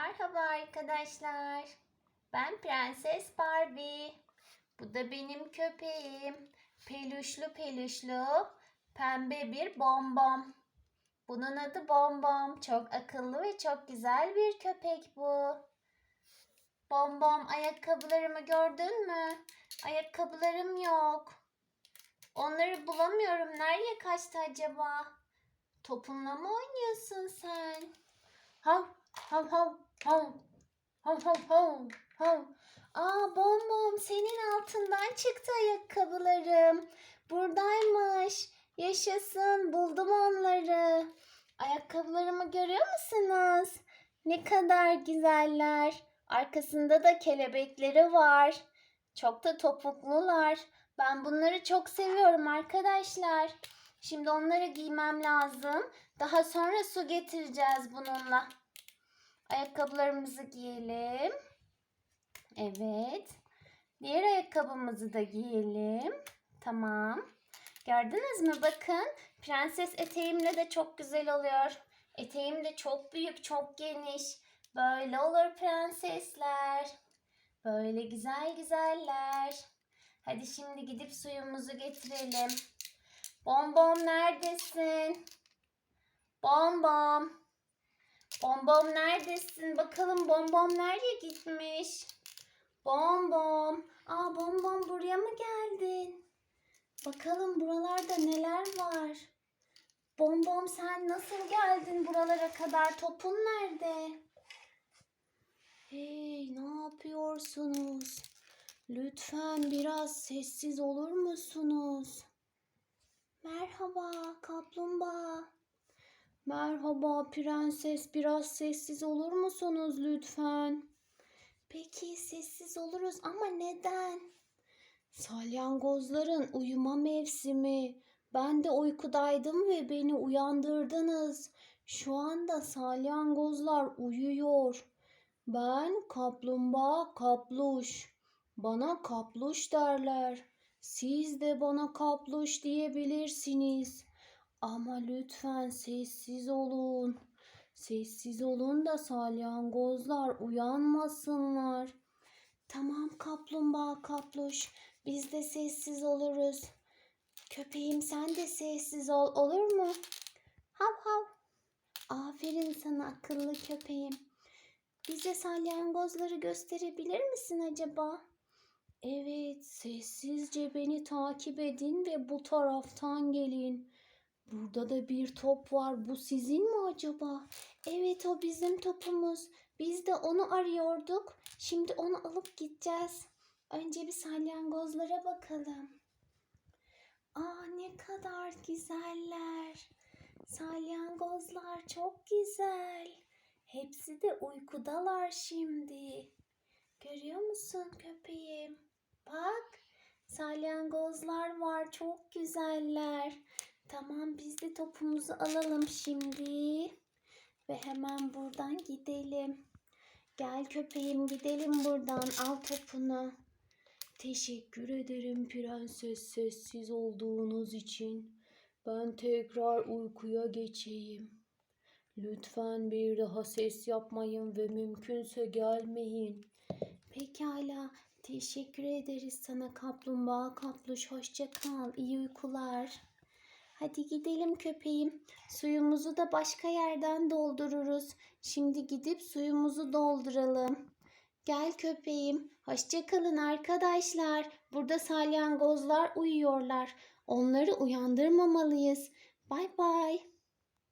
Merhaba arkadaşlar. Ben Prenses Barbie. Bu da benim köpeğim. Peluşlu peluşlu pembe bir bombom. Bunun adı Bombom. Çok akıllı ve çok güzel bir köpek bu. Bombom ayakkabılarımı gördün mü? Ayakkabılarım yok. Onları bulamıyorum. Nereye kaçtı acaba? Topunla mı oynuyorsun sen? Hav hav hav hav hav hav hav hav. Aa bom bom senin altından çıktı ayakkabılarım. Buradaymış. Yaşasın buldum onları. Ayakkabılarımı görüyor musunuz? Ne kadar güzeller. Arkasında da kelebekleri var. Çok da topuklular. Ben bunları çok seviyorum arkadaşlar. Şimdi onları giymem lazım. Daha sonra su getireceğiz bununla. Ayakkabılarımızı giyelim. Evet. Diğer ayakkabımızı da giyelim. Tamam. Gördünüz mü? Bakın. Prenses eteğimle de çok güzel oluyor. Eteğim de çok büyük, çok geniş. Böyle olur prensesler. Böyle güzel güzeller. Hadi şimdi gidip suyumuzu getirelim. Bombom neredesin? Bombom. Bombom neredesin? Bakalım bombom nereye gitmiş? Bombom. Aa bombom buraya mı geldin? Bakalım buralarda neler var? Bombom sen nasıl geldin buralara kadar? Topun nerede? Hey ne yapıyorsunuz? Lütfen biraz sessiz olur musunuz? Merhaba kaplumbağa. Merhaba prenses biraz sessiz olur musunuz lütfen? Peki sessiz oluruz ama neden? Salyangozların uyuma mevsimi. Ben de uykudaydım ve beni uyandırdınız. Şu anda salyangozlar uyuyor. Ben kaplumbağa kapluş. Bana kapluş derler. Siz de bana kapluş diyebilirsiniz. Ama lütfen sessiz olun. Sessiz olun da salyangozlar uyanmasınlar. Tamam kaplumbağa kapluş. Biz de sessiz oluruz. Köpeğim sen de sessiz ol olur mu? Hav hav. Aferin sana akıllı köpeğim. Bize salyangozları gösterebilir misin acaba? Evet, sessizce beni takip edin ve bu taraftan gelin. Burada da bir top var. Bu sizin mi acaba? Evet, o bizim topumuz. Biz de onu arıyorduk. Şimdi onu alıp gideceğiz. Önce bir salyangozlara bakalım. Aa ne kadar güzeller. Salyangozlar çok güzel. Hepsi de uykudalar şimdi. Görüyor musun köpeğim? Bak salyangozlar var çok güzeller. Tamam biz de topumuzu alalım şimdi. Ve hemen buradan gidelim. Gel köpeğim gidelim buradan al topunu. Teşekkür ederim prenses sessiz olduğunuz için. Ben tekrar uykuya geçeyim. Lütfen bir daha ses yapmayın ve mümkünse gelmeyin. Pekala. Teşekkür ederiz sana kaplumbağa kapluş. Hoşça kal. İyi uykular. Hadi gidelim köpeğim. Suyumuzu da başka yerden doldururuz. Şimdi gidip suyumuzu dolduralım. Gel köpeğim. Hoşça kalın arkadaşlar. Burada salyangozlar uyuyorlar. Onları uyandırmamalıyız. Bay bay.